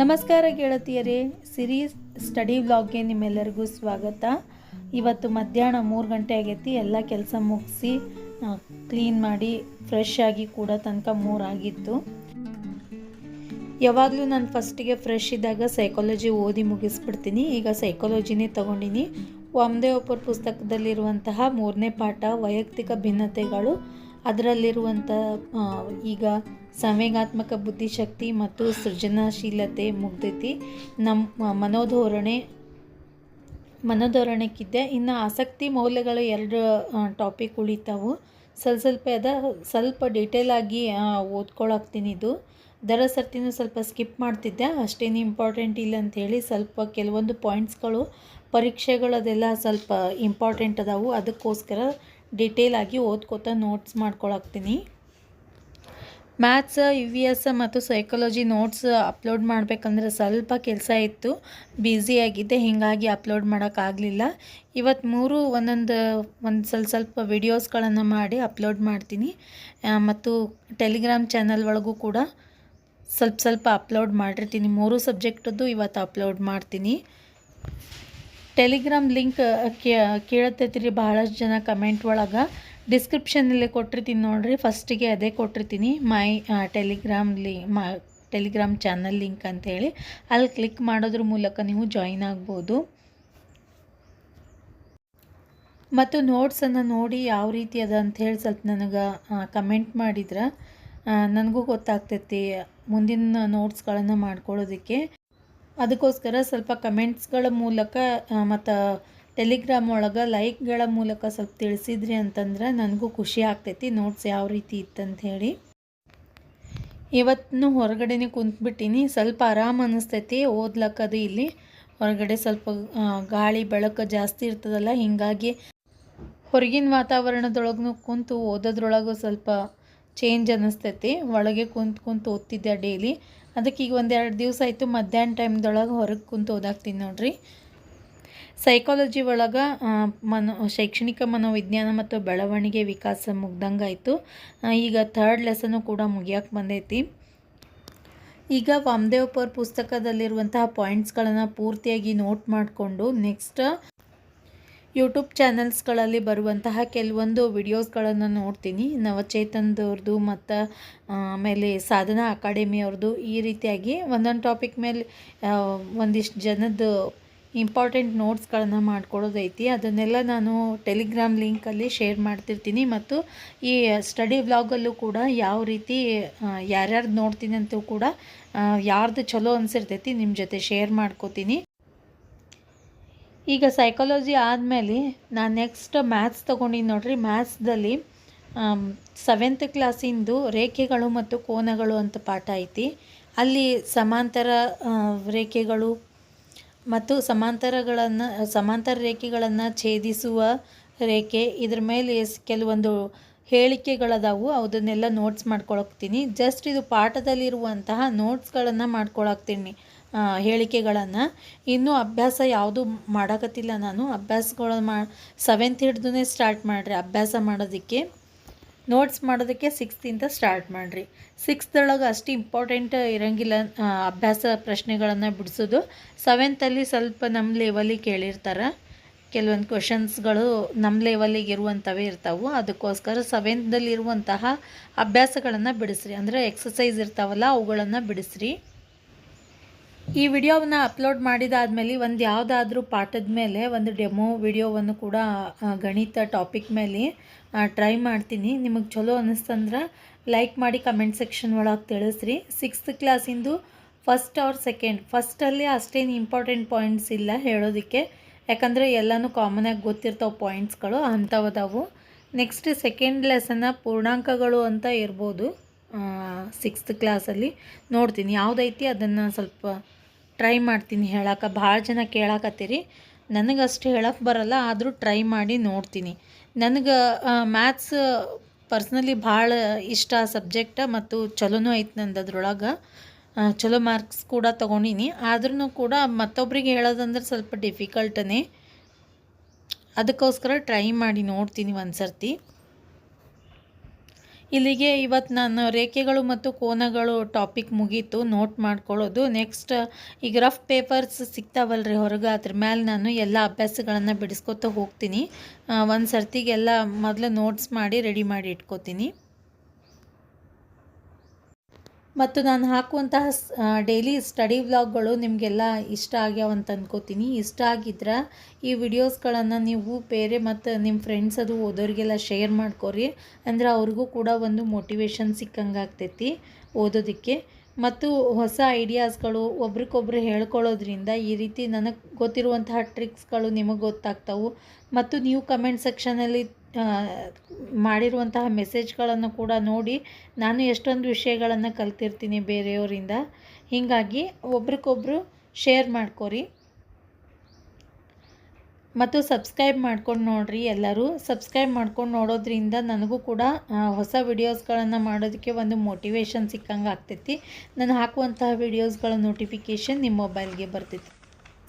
ನಮಸ್ಕಾರ ಗೆಳತಿಯರೇ series study ವ್ಲಾಗ್ಗೆ ನಿಮ್ಮೆಲ್ಲರಿಗೂ ಸ್ವಾಗತ. ಇವತ್ತು ಮಧ್ಯಾಹ್ನ ಮೂರು ಗಂಟೆ ಆಗೈತಿ, ಎಲ್ಲ ಕೆಲಸ ಮುಗಿಸಿ ಕ್ಲೀನ್ ಮಾಡಿ ಫ್ರೆಶ್ ಆಗಿ ಕೂಡ ತನಕ ಮೂರಾಗಿತ್ತು ಯಾವಾಗಲೂ ನಾನು ಫಸ್ಟಿಗೆ ಫ್ರೆಶ್ ಇದ್ದಾಗ ಸೈಕಾಲಜಿ ಓದಿ ಮುಗಿಸ್ಬಿಡ್ತೀನಿ. ಈಗ ಸೈಕಾಲಜಿನೇ ತಗೊಂಡಿನಿ. ವಾಮದೇವ್ ಒಬ್ಬರ ಪುಸ್ತಕದಲ್ಲಿರುವಂತಹ ಮೂರನೇ ಪಾಠ, ವೈಯಕ್ತಿಕ ಭಿನ್ನತೆಗಳು. ಅದರಲ್ಲಿರುವಂಥ ಈಗ ಸಂವೇಗಾತ್ಮಕ ಬುದ್ಧಿಶಕ್ತಿ ಮತ್ತು ಸೃಜನಶೀಲತೆ ಮುಗ್ದೈತಿ. ನಮ್ಮ ಮನೋಧೋರಣೆ ಮನೋಧೋರಣೆಕ್ಕಿದ್ದೆ ಇನ್ನು ಆಸಕ್ತಿ ಮೌಲ್ಯಗಳು ಎರಡು ಟಾಪಿಕ್ ಉಳಿತಾವು. ಸ್ವಲ್ಪ ಸ್ವಲ್ಪ ಅದ, ಸ್ವಲ್ಪ ಡೀಟೇಲ್ ಆಗಿ ಓದ್ಕೊಳಕ್ತೀನಿ ಇದು. ದರ ಸರ್ತಿನೂ ಸ್ವಲ್ಪ ಸ್ಕಿಪ್ ಮಾಡ್ತಿದ್ದೆ. ಅಷ್ಟೇನು ಇಂಪಾರ್ಟೆಂಟ್ ಇಲ್ಲ ಅಂಥೇಳಿ ಸ್ವಲ್ಪ ಕೆಲವೊಂದು ಪಾಯಿಂಟ್ಸ್ಗಳು ಪರೀಕ್ಷೆಗಳದೆಲ್ಲ ಸ್ವಲ್ಪ ಇಂಪಾರ್ಟೆಂಟ್ ಅದಾವು. ಅದಕ್ಕೋಸ್ಕರ ಡೀಟೇಲ್ ಆಗಿ ಓದ್ಕೋತಾ ನೋಟ್ಸ್ ಮಾಡ್ಕೊಳಕ್ತೀನಿ. ಮ್ಯಾಥ್ಸ್ ಯು ವಿ ಎಸ್ ಮತ್ತು ಸೈಕಾಲಜಿ ನೋಟ್ಸ್ ಅಪ್ಲೋಡ್ ಮಾಡಬೇಕಂದ್ರೆ ಸ್ವಲ್ಪ ಕೆಲಸ ಇತ್ತು. ಬ್ಯುಸಿಯಾಗಿದ್ದೆ ಹೀಗಾಗಿ ಅಪ್ಲೋಡ್ ಮಾಡೋಕ್ಕಾಗಲಿಲ್ಲ ಇವತ್ತು ಮೂರು ಒಂದೊಂದು, ಒಂದು ಸ್ವಲ್ಪ ಸ್ವಲ್ಪ ವಿಡಿಯೋಸ್ಗಳನ್ನು ಮಾಡಿ ಅಪ್ಲೋಡ್ ಮಾಡ್ತೀನಿ. ಮತ್ತು ಟೆಲಿಗ್ರಾಮ್ ಚಾನಲ್ ಒಳಗೂ ಕೂಡ ಸ್ವಲ್ಪ ಸ್ವಲ್ಪ ಅಪ್ಲೋಡ್ ಮಾಡಿರ್ತೀನಿ. ಮೂರು ಸಬ್ಜೆಕ್ಟದ್ದು ಇವತ್ತು ಅಪ್ಲೋಡ್ ಮಾಡ್ತೀನಿ. ಟೆಲಿಗ್ರಾಮ್ ಲಿಂಕ್ ಕೇಳತ್ತೈತಿರಿ ಭಾಳಷ್ಟು ಜನ ಕಮೆಂಟ್ ಒಳಗೆ. ಡಿಸ್ಕ್ರಿಪ್ಷನಲ್ಲಿ ಕೊಟ್ಟಿರ್ತೀನಿ ನೋಡಿರಿ, ಫಸ್ಟಿಗೆ ಅದೇ ಕೊಟ್ಟಿರ್ತೀನಿ. ಮೈ ಟೆಲಿಗ್ರಾಮ್ ಲಿ, ಮಾ, ಟೆಲಿಗ್ರಾಮ್ ಚಾನಲ್ ಲಿಂಕ್ ಅಂತೇಳಿ. ಅಲ್ಲಿ ಕ್ಲಿಕ್ ಮಾಡೋದ್ರ ಮೂಲಕ ನೀವು ಜಾಯಿನ್ ಆಗ್ಬೋದು. ಮತ್ತು ನೋಟ್ಸನ್ನು ನೋಡಿ ಯಾವ ರೀತಿ ಅದ ಅಂಥೇಳಿ ಸ್ವಲ್ಪ ನನಗೆ ಕಮೆಂಟ್ ಮಾಡಿದ್ರೆ ನನಗೂ ಗೊತ್ತಾಗ್ತೈತಿ. ಮುಂದಿನ ನೋಟ್ಸ್ಗಳನ್ನು ಮಾಡ್ಕೊಳ್ಳೋದಕ್ಕೆ. ಅದಕ್ಕೋಸ್ಕರ ಸ್ವಲ್ಪ ಕಮೆಂಟ್ಸ್ಗಳ ಮೂಲಕ ಮತ್ತು ಟೆಲಿಗ್ರಾಮ್ ಒಳಗೆ ಲೈಕ್ಗಳ ಮೂಲಕ ಸ್ವಲ್ಪ ತಿಳಿಸಿದ್ರಿ ಅಂತಂದ್ರೆ ನನಗೂ ಖುಷಿ ಆಗ್ತೈತಿ. ನೋಟ್ಸ್ ಯಾವ ರೀತಿ ಇತ್ತಂತ ಹೇಳಿ. ಇವತ್ತು ಹೊರಗಡೆನೇ ಕುಂತ್ಬಿಟ್ಟಿನಿ. ಸ್ವಲ್ಪ ಆರಾಮ ಅನ್ನಿಸ್ತೈತಿ ಓದ್ಲಕ್ಕದು ಇಲ್ಲಿ. ಹೊರಗಡೆ ಸ್ವಲ್ಪ ಗಾಳಿ ಬೆಳಕು ಜಾಸ್ತಿ ಇರ್ತದಲ್ಲ, ಹೀಗಾಗಿ ಹೊರಗಿನ ವಾತಾವರಣದೊಳಗೂ ಕುಂತು ಓದೋದ್ರೊಳಗೂ ಸ್ವಲ್ಪ ಚೇಂಜ್ ಅನ್ನಿಸ್ತೈತಿ. ಒಳಗೆ ಕುಂತು ಕುಂತು ಓದ್ತಿದ್ದೆ ಡೈಲಿ ಅದಕ್ಕೆ ಈಗ ಒಂದೆರಡು ದಿವಸ ಆಯಿತು ಮಧ್ಯಾಹ್ನ ಟೈಮ್ದೊಳಗೆ ಹೊರಗೆ ಕುಂತು ಓದಾಕ್ತೀನಿ ನೋಡ್ರಿ. ಸೈಕಾಲಜಿ ಒಳಗೆ ಮನೋ, ಶೈಕ್ಷಣಿಕ ಮನೋವಿಜ್ಞಾನ ಮತ್ತು ಬೆಳವಣಿಗೆ ವಿಕಾಸ ಮುಗ್ದಂಗಾಯಿತು ಈಗ ಥರ್ಡ್ ಲೆಸನು ಕೂಡ ಮುಗಿಯಕ್ಕೆ ಬಂದೈತಿ. ಈಗ ವಾಮದೇವ್ ಪರ್ ಪುಸ್ತಕದಲ್ಲಿರುವಂತಹ ಪಾಯಿಂಟ್ಸ್ಗಳನ್ನು ಪೂರ್ತಿಯಾಗಿ ನೋಟ್ ಮಾಡಿಕೊಂಡು ನೆಕ್ಸ್ಟ್ ಯೂಟ್ಯೂಬ್ ಚಾನಲ್ಸ್ಗಳಲ್ಲಿ ಬರುವಂತಹ ಕೆಲವೊಂದು ವಿಡಿಯೋಸ್ಗಳನ್ನು ನೋಡ್ತೀನಿ. ನವಚೇತನ್ದವ್ರದ್ದು ಮತ್ತು ಆಮೇಲೆ ಸಾಧನಾ ಅಕಾಡೆಮಿಯವ್ರದ್ದು ಈ ರೀತಿಯಾಗಿ ಒಂದೊಂದು ಟಾಪಿಕ್ ಮೇಲೆ ಒಂದಿಷ್ಟು ಜನದ್ದು ಇಂಪಾರ್ಟೆಂಟ್ ನೋಟ್ಸ್ಗಳನ್ನು ಮಾಡ್ಕೊಳ್ಳೋದೈತಿ ಅದನ್ನೆಲ್ಲ ನಾನು ಟೆಲಿಗ್ರಾಮ್ ಲಿಂಕಲ್ಲಿ ಶೇರ್ ಮಾಡ್ತಿರ್ತೀನಿ. ಮತ್ತು ಈ ಸ್ಟಡಿ ವ್ಲಾಗಲ್ಲೂ ಕೂಡ ಯಾವ ರೀತಿ ಯಾರ್ಯಾರ್ದು ನೋಡ್ತೀನಿ ಅಂತೂ ಕೂಡ ಯಾರ್ದು ಚಲೋ ಅನಿಸಿರ್ತೈತಿ ನಿಮ್ಮ ಜೊತೆ ಶೇರ್ ಮಾಡ್ಕೋತೀನಿ. ಈಗ ಸೈಕಾಲಜಿ ಆದಮೇಲೆ ನಾನು ನೆಕ್ಸ್ಟ್ ಮ್ಯಾಥ್ಸ್ ತೊಗೊಂಡಿನಿ ನೋಡಿರಿ. ಮ್ಯಾಥ್ಸ್ದಲ್ಲಿ ಸೆವೆಂತ್ ಕ್ಲಾಸಿಂದು ರೇಖೆಗಳು ಮತ್ತು ಕೋನಗಳು ಅಂತ ಪಾಠ ಐತಿ. ಅಲ್ಲಿ ಸಮಾಂತರ ರೇಖೆಗಳು ಮತ್ತು ಸಮಾಂತರಗಳನ್ನು, ಸಮಾಂತರ ರೇಖೆಗಳನ್ನು ಛೇದಿಸುವ ರೇಖೆ. ಇದ್ರ ಮೇಲೆ ಕೆಲವೊಂದು ಹೇಳಿಕೆಗಳದಾವು. ಅದನ್ನೆಲ್ಲ ನೋಟ್ಸ್ ಮಾಡ್ಕೊಳಕ್ತೀನಿ ಜಸ್ಟ್ ಇದು ಪಾಠದಲ್ಲಿರುವಂತಹ ನೋಟ್ಸ್ಗಳನ್ನು ಮಾಡ್ಕೊಳಕ್ತೀನಿ ಹೇಳಿಕೆಗಳನ್ನು. ಇನ್ನೂ ಅಭ್ಯಾಸ ಯಾವುದೂ ಮಾಡಕತ್ತಿಲ್ಲ ನಾನು. ಅಭ್ಯಾಸಗಳು ಮಾ ಸೆವೆಂತ್ ಹಿಡ್ದು ಸ್ಟಾರ್ಟ್ ಮಾಡಿರಿ ಅಭ್ಯಾಸ ಮಾಡೋದಕ್ಕೆ. ನೋಟ್ಸ್ ಮಾಡೋದಕ್ಕೆ ಸಿಕ್ಸ್ತಿಂದ ಸ್ಟಾರ್ಟ್ ಮಾಡಿರಿ. ಸಿಕ್ಸ್ದೊಳಗೆ ಅಷ್ಟು ಇಂಪಾರ್ಟೆಂಟ್ ಇರೋಂಗಿಲ್ಲ ಅಭ್ಯಾಸ ಪ್ರಶ್ನೆಗಳನ್ನು ಬಿಡಿಸೋದು. ಸೆವೆಂತಲ್ಲಿ ಸ್ವಲ್ಪ ನಮ್ಮ ಲೆವಲಿಗೆ ಕೇಳಿರ್ತಾರೆ. ಕೆಲವೊಂದು ಕ್ವಶನ್ಸ್ಗಳು ನಮ್ಮ ಲೆವೆಲಿಗೆ ಇರುವಂಥವೇ ಇರ್ತಾವೆ. ಅದಕ್ಕೋಸ್ಕರ ಸೆವೆಂತ್ದಲ್ಲಿರುವಂತಹ ಅಭ್ಯಾಸಗಳನ್ನು ಬಿಡಿಸ್ರಿ. ಅಂದರೆ ಎಕ್ಸಸೈಸ್ ಇರ್ತಾವಲ್ಲ, ಅವುಗಳನ್ನು ಬಿಡಿಸ್ರಿ. ಈ ವಿಡಿಯೋವನ್ನು ಅಪ್ಲೋಡ್ ಮಾಡಿದಾದ್ಮೇಲೆ ಒಂದು ಯಾವುದಾದ್ರೂ ಪಾಠದ ಮೇಲೆ ಒಂದು ಡೆಮೋ ವಿಡಿಯೋವನ್ನು ಕೂಡ ಗಣಿತ ಟಾಪಿಕ್ ಮೇಲೆ ಟ್ರೈ ಮಾಡ್ತೀನಿ. ನಿಮಗೆ ಚಲೋ ಅನ್ನಿಸ್ತಂದ್ರೆ ಲೈಕ್ ಮಾಡಿ ಕಮೆಂಟ್ ಸೆಕ್ಷನ್ ಒಳಗೆ ತಿಳಿಸ್ರಿ. ಸಿಕ್ಸ್ತ್ ಕ್ಲಾಸಿಂದು ಫಸ್ಟ್ ಆರ್ ಸೆಕೆಂಡ್. ಫಸ್ಟಲ್ಲಿ ಅಷ್ಟೇನು ಇಂಪಾರ್ಟೆಂಟ್ ಪಾಯಿಂಟ್ಸ್ ಇಲ್ಲ ಹೇಳೋದಕ್ಕೆ. ಯಾಕಂದರೆ ಎಲ್ಲನೂ ಕಾಮನಾಗಿ ಗೊತ್ತಿರ್ತಾವೆ ಪಾಯಿಂಟ್ಸ್ಗಳು, ಅಂಥವದಾವು. ನೆಕ್ಸ್ಟ್ ಸೆಕೆಂಡ್ ಲೆಸನ್ನ ಪೂರ್ಣಾಂಕಗಳು ಅಂತ ಇರ್ಬೋದು ಸಿಕ್ಸ್ತ್ ಕ್ಲಾಸಲ್ಲಿ. ನೋಡ್ತೀನಿ. ಯಾವುದೈತಿ ಅದನ್ನು ಸ್ವಲ್ಪ ಟ್ರೈ ಮಾಡ್ತೀನಿ ಹೇಳಕ್ಕೆ ಭಾಳ ಜನ ಕೇಳಾಕತ್ತೀರಿ. ನನಗೆ ಅಷ್ಟು ಹೇಳಕ್ಕೆ ಬರಲ್ಲ, ಆದರೂ ಟ್ರೈ ಮಾಡಿ ನೋಡ್ತೀನಿ. ನನಗೆ ಮ್ಯಾಥ್ಸ್ ಪರ್ಸ್ನಲಿ ಭಾಳ ಇಷ್ಟ ಸಬ್ಜೆಕ್ಟ ಮತ್ತು ಚಲೋನೂ ಐತೆ ನಂದು ಅದ್ರೊಳಗೆ. ಚಲೋ ಮಾರ್ಕ್ಸ್ ಕೂಡ ತೊಗೊಂಡಿನಿ. ಆದ್ರೂ ಕೂಡ ಮತ್ತೊಬ್ರಿಗೆ ಹೇಳೋದಂದ್ರೆ ಸ್ವಲ್ಪ ಡಿಫಿಕಲ್ಟನೇ ಅದಕ್ಕೋಸ್ಕರ ಟ್ರೈ ಮಾಡಿ ನೋಡ್ತೀನಿ ಒಂದು ಸರ್ತಿ ಇಲ್ಲಿಗೆ ಇವತ್ತು ನಾನು ರೇಖೆಗಳು ಮತ್ತು ಕೋನಗಳು ಟಾಪಿಕ್ ಮುಗೀತು. ನೋಟ್ ಮಾಡ್ಕೊಳ್ಳೋದು. ನೆಕ್ಸ್ಟ್ ಈಗ ರಫ್ ಪೇಪರ್ಸ್ ಸಿಗ್ತಾವಲ್ರಿ ಹೊರಗೆ. ಅದ್ರ ಮೇಲೆ ನಾನು ಎಲ್ಲ ಅಭ್ಯಾಸಗಳನ್ನು ಬಿಡಿಸ್ಕೊತ ಹೋಗ್ತೀನಿ. ಒಂದು ಸರ್ತಿಗೆಲ್ಲ ಮೊದಲು ನೋಟ್ಸ್ ಮಾಡಿ ರೆಡಿ ಮಾಡಿ ಇಟ್ಕೋತೀನಿ. ಮತ್ತು ನಾನು ಹಾಕುವಂತಹ ಡೈಲಿ ಸ್ಟಡಿ ವ್ಲಾಗ್ಗಳು ನಿಮಗೆಲ್ಲ ಇಷ್ಟ ಆಗ್ಯಾವ ಅಂತ ಅಂದ್ಕೋತೀನಿ ಇಷ್ಟ ಆಗಿದ್ರೆ ಈ ವಿಡಿಯೋಸ್ಗಳನ್ನು ನೀವು ಬೇರೆ ಮತ್ತು ನಿಮ್ಮ ಫ್ರೆಂಡ್ಸ್ ಅದು ಓದೋರಿಗೆಲ್ಲ ಶೇರ್ ಮಾಡ್ಕೊರಿ. ಅಂದ್ರೆ ಅವ್ರಿಗೂ ಕೂಡ ಒಂದು ಮೋಟಿವೇಶನ್ ಸಿಕ್ಕಂಗೆ ಆಗ್ತೈತಿ ಓದೋದಕ್ಕೆ. ಮತ್ತು ಹೊಸ ಐಡಿಯಾಸ್ಗಳು ಒಬ್ರಿಗೊಬ್ರು ಹೇಳ್ಕೊಳ್ಳೋದ್ರಿಂದ ಈ ರೀತಿ ನನಗೆ ಗೊತ್ತಿರುವಂತಹ ಟ್ರಿಕ್ಸ್ಗಳು ನಿಮಗೆ ಗೊತ್ತಾಗ್ತವೆ. ಮತ್ತು ನೀವು ಕಮೆಂಟ್ ಸೆಕ್ಷನಲ್ಲಿ ಮಾಡಿರುವಂತಹ ಮೆಸೇಜ್ಗಳನ್ನು ಕೂಡ ನೋಡಿ ನಾನು ಎಷ್ಟೊಂದು ವಿಷಯಗಳನ್ನು ಕಲ್ತಿರ್ತೀನಿ ಬೇರೆಯವರಿಂದ. ಹೀಗಾಗಿ ಒಬ್ರಿಗೊಬ್ರು ಶೇರ್ ಮಾಡ್ಕೊರಿ. ಮತ್ತು ಸಬ್ಸ್ಕ್ರೈಬ್ ಮಾಡ್ಕೊಂಡು ನೋಡಿರಿ ಎಲ್ಲರೂ. ಸಬ್ಸ್ಕ್ರೈಬ್ ಮಾಡ್ಕೊಂಡು ನೋಡೋದ್ರಿಂದ ನನಗೂ ಕೂಡ ಹೊಸ ವಿಡಿಯೋಸ್ಗಳನ್ನು ಮಾಡೋದಕ್ಕೆ ಒಂದು ಮೋಟಿವೇಶನ್ ಸಿಕ್ಕಂಗೆ ಆಗ್ತೈತಿ ನಾನು ಹಾಕುವಂತಹ ವಿಡಿಯೋಸ್ಗಳ ನೋಟಿಫಿಕೇಷನ್ ನಿಮ್ಮ ಮೊಬೈಲ್ಗೆ ಬರ್ತೈತಿ.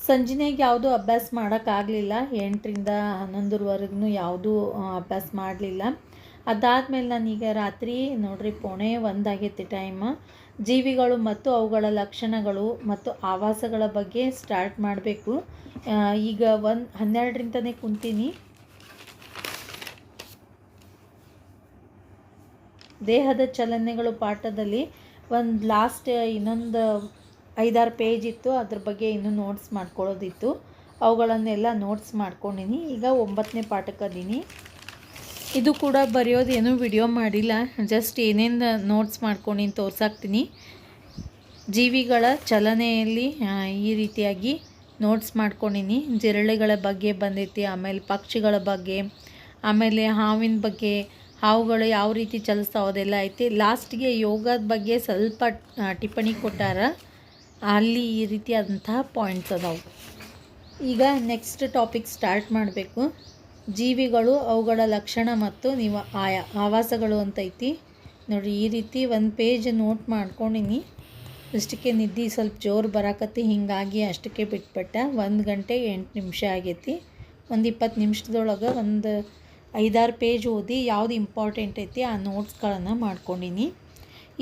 ಸಂಜೆನಾಗ ಯಾವುದೂ ಅಭ್ಯಾಸ ಮಾಡೋಕ್ಕಾಗಲಿಲ್ಲ. ಎಂಟರಿಂದ ಹನ್ನೊಂದರವರೆಗೂ ಯಾವುದೂ ಅಭ್ಯಾಸ ಮಾಡಲಿಲ್ಲ. ಅದಾದಮೇಲೆ ನಾನೀಗ ರಾತ್ರಿ ನೋಡ್ರಿ ಪೋಣೆ ಒಂದಾಗೈತಿ ಟೈಮ್. ಜೀವಿಗಳು ಮತ್ತು ಅವುಗಳ ಲಕ್ಷಣಗಳು ಮತ್ತು ಆವಾಸಗಳ ಬಗ್ಗೆ ಸ್ಟಾರ್ಟ್ ಮಾಡಬೇಕು. ಈಗ ಒಂದು ಹನ್ನೆರಡರಿಂದನೇ ಕುಂತೀನಿ. ದೇಹದ ಚಲನೆಗಳು ಪಾಠದಲ್ಲಿ ಒಂದು ಲಾಸ್ಟ್ ಇನ್ನೊಂದು ಐದಾರು ಪೇಜ್ ಇತ್ತು, ಅದ್ರ ಬಗ್ಗೆ ಇನ್ನೂ ನೋಟ್ಸ್ ಮಾಡ್ಕೊಳ್ಳೋದಿತ್ತು. ಅವುಗಳನ್ನೆಲ್ಲ ನೋಟ್ಸ್ ಮಾಡ್ಕೊಂಡಿನಿ. ಈಗ ಒಂಬತ್ತನೇ ಪಾಠಕ್ಕೆ ಅದೀನಿ. ಇದು ಕೂಡ ಬರೆಯೋದೇನು ವಿಡಿಯೋ ಮಾಡಿಲ್ಲ. ಜಸ್ಟ್ ಏನೇನು ನೋಟ್ಸ್ ಮಾಡ್ಕೊಂಡಿನಿ ತೋರ್ಸಾಕ್ತೀನಿ. ಜೀವಿಗಳ ಚಲನೆಯಲ್ಲಿ ಈ ರೀತಿಯಾಗಿ ನೋಟ್ಸ್ ಮಾಡ್ಕೊಂಡಿನಿ. ಜಿರಳೆಗಳ ಬಗ್ಗೆ ಬಂದೈತಿ, ಆಮೇಲೆ ಪಕ್ಷಿಗಳ ಬಗ್ಗೆ, ಆಮೇಲೆ ಹಾವಿನ ಬಗ್ಗೆ, ಹಾವುಗಳು ಯಾವ ರೀತಿ ಚಲಿಸ್ತಾವೆ ಅದೆಲ್ಲ ಐತಿ. ಲಾಸ್ಟ್ಗೆ ಯೋಗದ ಬಗ್ಗೆ ಸ್ವಲ್ಪ ಟಿಪ್ಪಣಿ ಕೊಟ್ಟಾರ. ಅಲ್ಲಿ ಈ ರೀತಿಯಾದಂತಹ ಪಾಯಿಂಟ್ಸ್ ಅದಾವೆ. ಈಗ ನೆಕ್ಸ್ಟ್ ಟಾಪಿಕ್ ಸ್ಟಾರ್ಟ್ ಮಾಡಬೇಕು. ಜೀವಿಗಳು, ಅವುಗಳ ಲಕ್ಷಣ ಮತ್ತು ನೀವು, ಆಯಾ, ಆವಾಸಗಳು ಅಂತೈತಿ ನೋಡಿ, ಈ ರೀತಿ ಒಂದು ಪೇಜ್ ನೋಟ್ ಮಾಡ್ಕೊಂಡಿನಿ. ಅಷ್ಟಕ್ಕೆ ನಿದ್ದೆ ಸ್ವಲ್ಪ ಜೋರು ಬರಾಕತ್ತಿ, ಹೀಗಾಗಿ ಅಷ್ಟಕ್ಕೆ ಬಿಟ್ಬಿಟ್ಟೆ. ಒಂದು ಗಂಟೆ ಎಂಟು ನಿಮಿಷ ಆಗೈತಿ. ಒಂದು ಇಪ್ಪತ್ತು ನಿಮಿಷದೊಳಗೆ ಒಂದು ಐದಾರು ಪೇಜ್ ಓದಿ ಯಾವುದು ಇಂಪಾರ್ಟೆಂಟ್ ಐತಿ ಆ ನೋಟ್ಸ್ಗಳನ್ನು ಮಾಡ್ಕೊಂಡಿನಿ.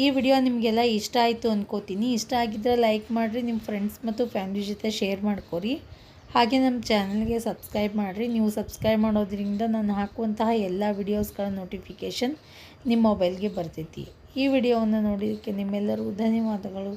ಈ ವಿಡಿಯೋ ನಿಮಗೆಲ್ಲ ಇಷ್ಟ ಆಯಿತು ಅಂದ್ಕೋತೀನಿ ಇಷ್ಟ ಆಗಿದ್ದರೆ ಲೈಕ್ ಮಾಡಿರಿ ನಿಮ್ಮ ಫ್ರೆಂಡ್ಸ್ ಮತ್ತು ಫ್ಯಾಮಿಲಿ ಜೊತೆ ಶೇರ್ ಮಾಡ್ಕೊರಿ. ಹಾಗೆ ನಮ್ಮ ಚಾನಲ್ಗೆ ಸಬ್ಸ್ಕ್ರೈಬ್ ಮಾಡಿರಿ. ನೀವು ಸಬ್ಸ್ಕ್ರೈಬ್ ಮಾಡೋದ್ರಿಂದ ನಾನು ಹಾಕುವಂತಹ ಎಲ್ಲ ವಿಡಿಯೋಸ್ಗಳ ನೋಟಿಫಿಕೇಷನ್ ನಿಮ್ಮ ಮೊಬೈಲ್ಗೆ ಬರ್ತೈತಿ. ಈ ವಿಡಿಯೋವನ್ನು ನೋಡೋದಕ್ಕೆ ನಿಮ್ಮೆಲ್ಲರಿಗೂ ಧನ್ಯವಾದಗಳು.